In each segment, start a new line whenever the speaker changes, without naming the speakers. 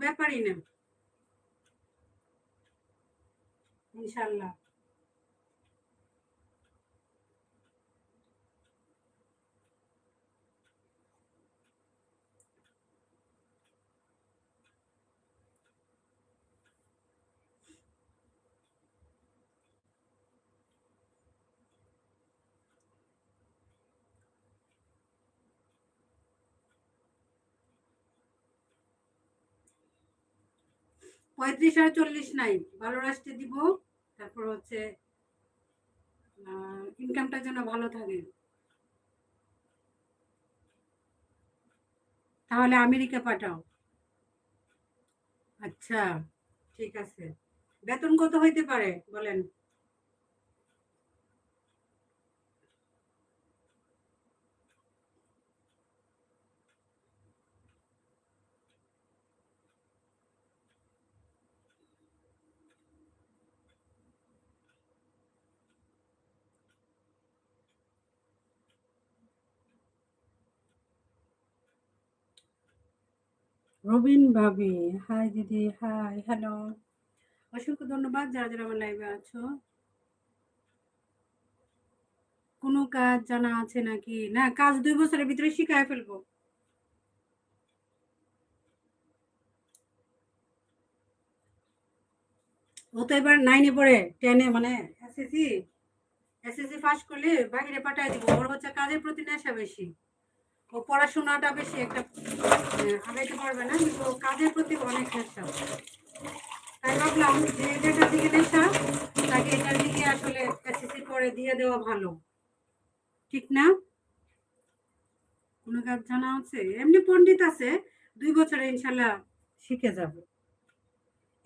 ব্যাপারই না ইনশাল্লাহ। পঁয়ত্রিশ আর চল্লিশ নাই, ভালো রাষ্ট্রে দিব, তারপর হচ্ছে ইনকামটা যেন ভালো থাকে। তাহলে আমেরিকা পাঠাও। আচ্ছা ঠিক আছে। বেতন কত হইতে পারে, বলেন? রবিন ভাবি, হাই দিদি, হাই, হ্যালো। অসংখ্য ধন্যবাদ, যারা যারা আমার লাইভে আছো। কোনো কাজ জানা আছে নাকি? না, কাজ দুই বছরের ভিতরে শিখায় ফেলব। ও তো এবার নাইনে পড়ে টেনে মানে এসএসসি এসএসসি পাস করলে বাইরে পাঠায় দিব, ওর হচ্ছে কাজের প্রতি নেশা বেশি। ও পড়াশোনাটা বেশি একটা আগাইতে পারবে না, কিন্তু কাজের প্রতি অনেক নেশা তাই ভাবলাম যে যেটার দিকে নেশা, তাকে এটার দিকে আসলে এসএসসি করে দিয়ে দেওয়া ভালো। ঠিক না? কোনো কাজ জানা আছে? এমনি পণ্ডিত আছে, দুই বছরে ইনশাল্লাহ শিখে যাবে।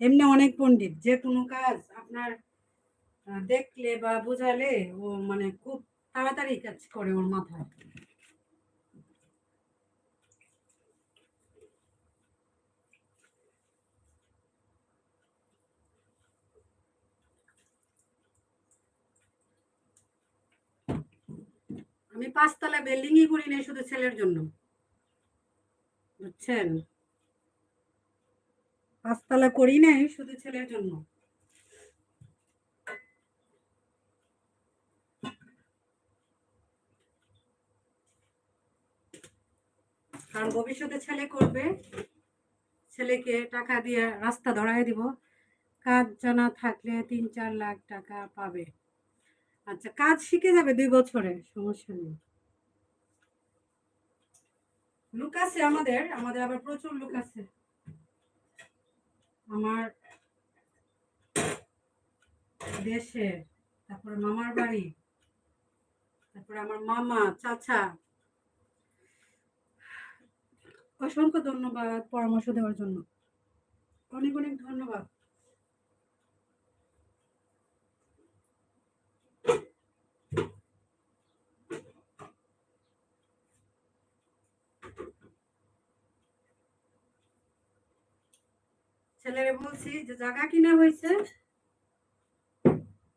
এমনি অনেক পণ্ডিত, যে কোনো কাজ আপনার দেখলে বা বোঝালে ও মানে খুব তাড়াতাড়ি কাজ করে ওর মাথায়। আমি পাঁচতলা বিল্ডিংই করি নাই শুধু ছেলের জন্য। বুঝছেন? পাঁচতলা করি নাই শুধু ছেলের জন্য। কারণ ভবিষ্যতে ছেলে করবে, ছেলেকে টাকা দিয়ে রাস্তা ধরাই দিব। কাজ জানা থাকলে তিন চার লাখ টাকা পাবে। আচ্ছা কাজ শিখে যাবে দুই বছরে, সমস্যা নেই। লুক আছে আমাদের আমাদের আবার প্রচুর লুক আছে। আমার দেশে তারপরে মামার বাড়ি, তারপরে আমার মামা, চাচা। অসংখ্য ধন্যবাদ পরামর্শ দেওয়ার জন্য। অনেক অনেক ধন্যবাদ। ছেলেরে বলছি যে, জায়গা কিনা হয়েছে?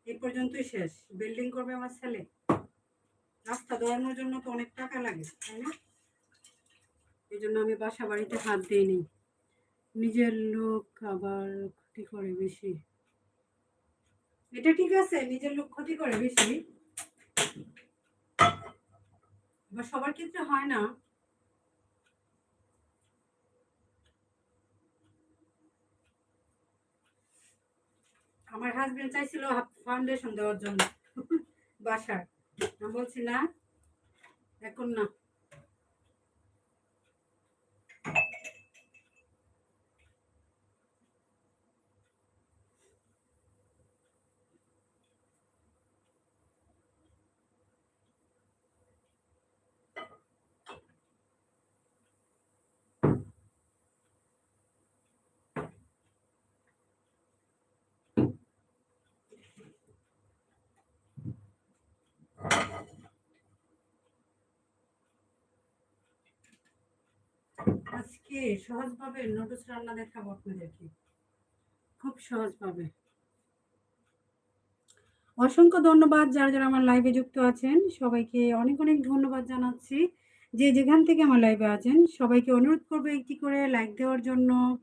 এই পর্যন্তই শেষ। বিল্ডিং করবে আমার ছেলে। রাস্তা দৌড়ানোর জন্য তো অনেক টাকা লাগে, তাই না? এই জন্য আমি বাসা বাড়িতে হাত দিইনি। নিজের লোক আবার ক্ষতি করে বেশি। এটা ঠিক আছে, নিজের লোক ক্ষতি করে বেশি। এবার সবার ক্ষেত্রে হয় না। আমার হাজবেন্ড চাইছিল ফাউন্ডেশন দেওয়ার জন্য বাসার। আমি বলছি না এখন না। আজকে সহজভাবে নুডলস রান্না দেখাবো আপনাদেরকে। খুব সহজভাবে। অসংখ্য ধন্যবাদ যারা যারা আমার লাইভে যুক্ত আছেন। সবাইকে অনেক অনেক ধন্যবাদ জানাচ্ছি। যে যেখান থেকে আমার লাইভে আছেন, সবাইকে অনুরোধ করব একটি করে লাইক দেওয়ার জন্য।